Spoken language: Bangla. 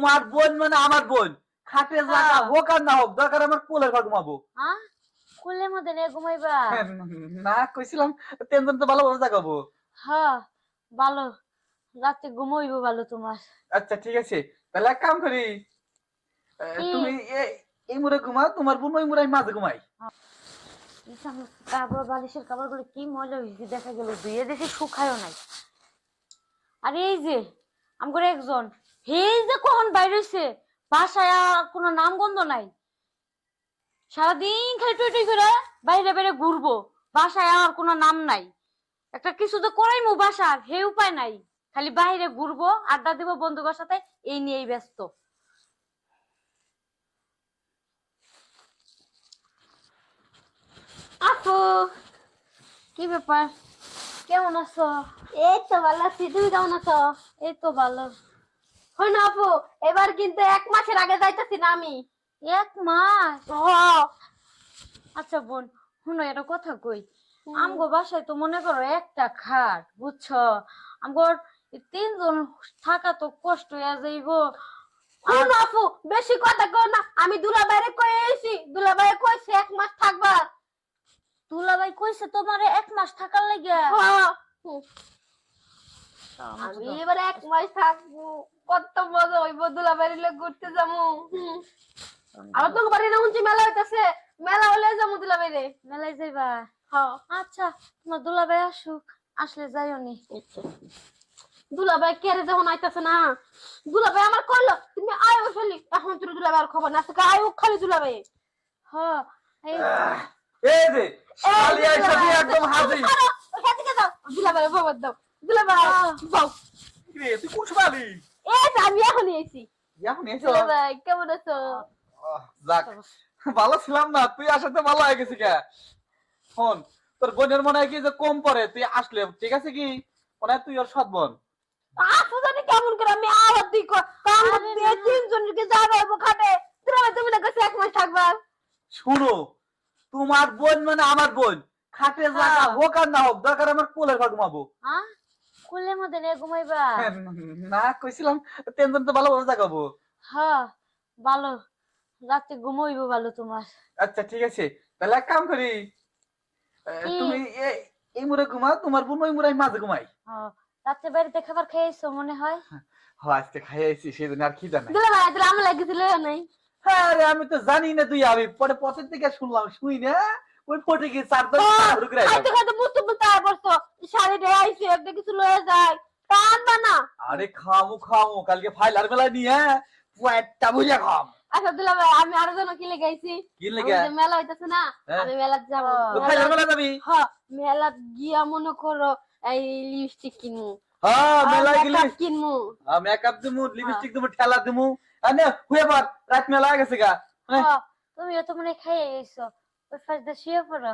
তোমার বোন মানে আমার বোন। খাটে জায়গা হ্যাঁ। হোক আর না হোক দরকার আমার কোলের ঘর ঘুমাবো। মধ্যে নিয়ে ঘুমাইবা? হ্যাঁ, না কইছিলাম টেনশন তো ভালোভাবে জাগাবো। হ্যাঁ ভালো। রাতে ঘুমাইবো ভালো তোমার। আচ্ছা ঠিক আছে। তাহলে এক কাম করি তুমি এই মুড়ে ঘুমাও তোমার বোন ওই আমি মাঝে ঘুমাই। কাপড় বালিশের কাপড়গুলো কি মজা হয়েছে দেখা গেল ধুয়ে দেখে শুকায়ও নাই। আর এই যে আমার একজন এই যে কখন বাইরে হইছে? বাসায় আর কোনো নাম গন্ধ নাই। সারাদিন খালি টুই টুই করে বাইরে বাইরে ঘুরবো। বাসায় আর কোনো নাম নাই। একটা কিছু তো করাইমু বাসার হে উপায় নাই। খালি বাইরে ঘুরবো আড্ডা দিব বন্ধুদের সাথে এই নিয়েই ব্যস্ত। আপু কি ব্যাপার? কেমন আছো? এই তো ভালো আছি তুমি কেমন আছো? এই তো ভালো। হই আপু এবার কিন্তু এক মাসের আগে যাইতেছি না আমি। এক মাস? ও আচ্ছা বোন শুনো একটা কথা কই। আমগো বাসায় তো মনে করো একটা খাট বুঝছ? আমগোর তিনজন থাকা তো কষ্ট হয়ে যাইবো না আপু বেশি কথা কও না। আমি দুলা বাইরে কই এসি দুলা বাইরে কইছে এক মাস থাকবা। দুলাভাই কইছে তোমারে এক মাস থাকার লাগে হ্যাঁ। আমি এবার এক মাস থাকব। কত মজা হইব দুলা বাইরে ঘুরতে যাব। হুম। আর তো বাড়ি না মেলা হইতাছে। মেলা হলে যাব দুলা বাইরে মেলায় যাইবা? হ্যাঁ আচ্ছা তোমার দুলাভাই আসুক। আসলে যাইও নি। দুলাভাই কেড়ে যখন আইতাছে না দুলাভাই আমার কইলো তুমি আয়ো ফেলি। এখন তোর দুলাভাইয়ের খবর না আজকে আয়ো খালি দুলাভাই হ এই এই যে শালি আইসা একদম হাজির। খবর দাও। দুলাভাই যাও রে তুই কোন শালি এই যে আমি এখনই এসি এখন এসো। দুলাভাই কেমন আছো? যাক ভালো ছিলাম না তুই আসাতে ভালো হয়ে গেছি কে? শোন তোর বোনের মনে হয় কি যে কম পড়ে তুই আসলে ঠিক আছে কি? মনে হয় তুই ওর সৎ বোন। আসো জানি কেমন করে আমি আওয়াজ দিই কাম আরে দিয়ে তিনজনকে যাবে হইব খাটে দুলাভাই তুমি না কাছে এক মাস থাকবা? শুনো তোমার বোন মানে আমার বোন। খাটে জায়গা হ্যাঁ। হোক আর না হোক দরকার আমার কোলের ঘর ঘুমাবো কুলের মধ্যে নিয়ে ঘুমাইবা। না কইছিলাম তো ভালোভাবে জাগাবো হ্যাঁ ভালো। রাতে ঘুমাইবো ভালো তোমার। আচ্ছা ঠিক আছে। তাহলে এক কাম করি তুমি এই মুড়ে ঘুমাও তোমার বোন ওই মাঝে ঘুমাই। হ্যাঁ, রাতে বাড়িতে খাবার খেয়েছো মনে হয়? হ আজকে খাই আইছি সেই জন্য আর কি তাহলে আমার লাগিছিল নাই। হ্যাঁ রে আমি তো জানি না তুই আমি পরে পথের থেকে শুনলাম শুই না। ওই ফটে গিয়ে চার দশ খাইতে খাইতে আর বসতো শাড়ি রে আইছে একটা কিছু লয়ে যায় টানবা না আরে খামু খামু কালকে ফাইল আর মেলা নিয়ে পুয়াটা বুঝে খাম। আচ্ছা দুলাভাই আমি আরও জন কি লেগাইছি কি লেগে? আমাদের মেলা হইতাছে না হ্যাঁ। আমি মেলা যাব। ও, ফাইল মেলা যাবি? হ্যাঁ মেলা গিয়া মনে করো এই লিপস্টিক কিনমু। হ্যাঁ মেলা গেলি কিনমু। মেকআপ দিমু লিপস্টিক দিমু ঠেলা দিমু। আনে হুয়ে পর রাত মেলা গেছে গা। হ্যাঁ। হ্যাঁ, তো মনে হয় খাইয়ে গেছো ওই ফার্স্ট শুয়ে পড়ো।